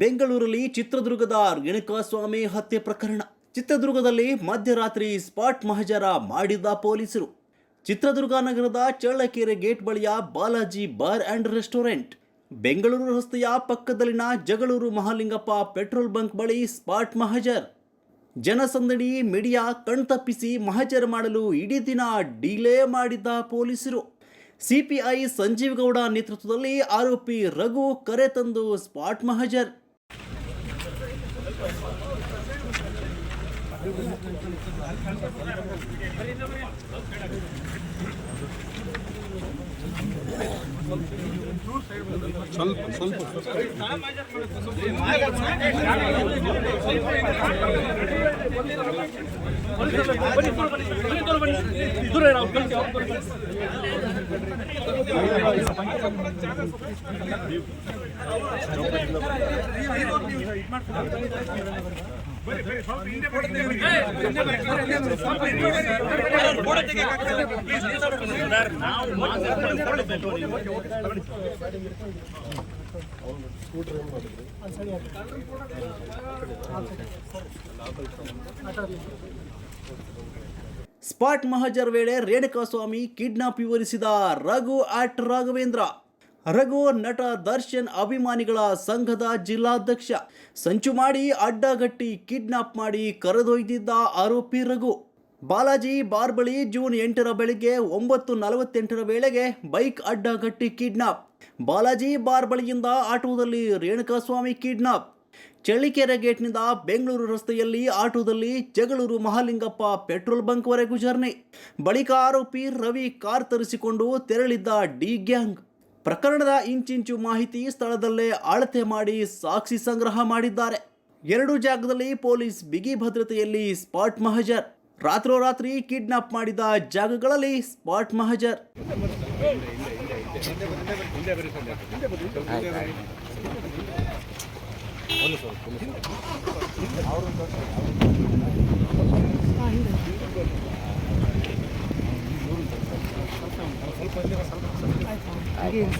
ಬೆಂಗಳೂರಲ್ಲಿ ಚಿತ್ರದುರ್ಗದ ರೇಣುಕಾಸ್ವಾಮಿ ಹತ್ಯೆ ಪ್ರಕರಣ. ಚಿತ್ರದುರ್ಗದಲ್ಲಿ ಮಧ್ಯರಾತ್ರಿ ಸ್ಪಾಟ್ ಮಹಜರ ಮಾಡಿದ ಪೊಲೀಸರು. ಚಿತ್ರದುರ್ಗ ನಗರದ ಚಳ್ಳಕೆರೆ ಗೇಟ್ ಬಳಿಯ Balaji bar and restaurant, Bengaluru ರಸ್ತೆಯ ಪಕ್ಕದಲ್ಲಿನ ಜಗಳೂರು ಮಹಾಲಿಂಗಪ್ಪ ಪೆಟ್ರೋಲ್ ಬಂಕ್ ಬಳಿ ಸ್ಪಾಟ್ ಮಹಜರ್. ಜನಸಂದಡಿ ಮೀಡಿಯಾ ಕಣ್ತಪ್ಪಿಸಿ ಮಹಜರ್ ಮಾಡಲು ಇಡೀ ದಿನ ಡಿಲೇ ಮಾಡಿದ್ದ ಪೊಲೀಸರು. ಸಿಪಿಐ ಸಂಜೀವ್ ಗೌಡ ನೇತೃತ್ವದಲ್ಲಿ ಆರೋಪಿ ರಘು ಕರೆ ತಂದು ಸ್ಪಾಟ್ ಮಹಜರ್. ಸ್ವಲ್ಪ ಸ್ವಲ್ಪ ಇದು ಮಾಡ್ತಾರೆ ಸ್ಪಾಟ್ ಮಹಜರ್ ವೇಳೆ ರೇಣುಕಾಸ್ವಾಮಿ ಕಿಡ್ನಾಪ್ ವಿವರಿಸಿದ ರಘು ಆಟ್ ರಾಘವೇಂದ್ರ ರಘು ನಟ ದರ್ಶನ್ ಅಭಿಮಾನಿಗಳ ಸಂಘದ ಜಿಲ್ಲಾಧ್ಯಕ್ಷ. ಸಂಚು ಮಾಡಿ ಅಡ್ಡಗಟ್ಟಿ ಕಿಡ್ನಾಪ್ ಮಾಡಿ ಕರೆದೊಯ್ದಿದ್ದ ಆರೋಪಿ ರಘು. ಬಾಲಾಜಿ ಬಾರ್ಬಳಿ ಜೂನ್ ಎಂಟರ ಬೆಳಿಗ್ಗೆ ಒಂಬತ್ತು ನಲವತ್ತೆಂಟರ ವೇಳೆಗೆ ಬೈಕ್ ಅಡ್ಡಗಟ್ಟಿ ಕಿಡ್ನಾಪ್. ಬಾಲಾಜಿ ಬಾರ್ಬಳಿಯಿಂದ ಆಟೋದಲ್ಲಿ ರೇಣುಕಾಸ್ವಾಮಿ ಕಿಡ್ನಾಪ್. ಚಳ್ಳಿಕೆರೆ ಗೇಟ್ನಿಂದ ಬೆಂಗಳೂರು ರಸ್ತೆಯಲ್ಲಿ ಆಟೋದಲ್ಲಿ ಜಗಳೂರು ಮಹಾಲಿಂಗಪ್ಪ ಪೆಟ್ರೋಲ್ ಬಂಕ್ವರೆಗೂ ಜರ್ನಿ. ಬಳಿಕ ಆರೋಪಿ ರವಿ ಕಾರ್ ತರಿಸಿಕೊಂಡು ತೆರಳಿದ್ದ ಡಿ ಗ್ಯಾಂಗ್. ಪ್ರಕರಣದ ಇಂಚಿಂಚು ಮಾಹಿತಿ ಸ್ಥಳದಲ್ಲೇ ಅಳತೆ ಮಾಡಿ ಸಾಕ್ಷಿ ಸಂಗ್ರಹ ಮಾಡಿದ್ದಾರೆ. ಎರಡು ಜಾಗದಲ್ಲಿ ಪೊಲೀಸ್ ಬಿಗಿ ಭದ್ರತೆಯಲ್ಲಿ ಸ್ಪಾಟ್ ಮಹಜರ್. ರಾತ್ರೋರಾತ್ರಿ ಕಿಡ್ನಾಪ್ ಮಾಡಿದ ಜಾಗಗಳಲ್ಲಿ ಸ್ಪಾಟ್ ಮಹಜರ್. गेम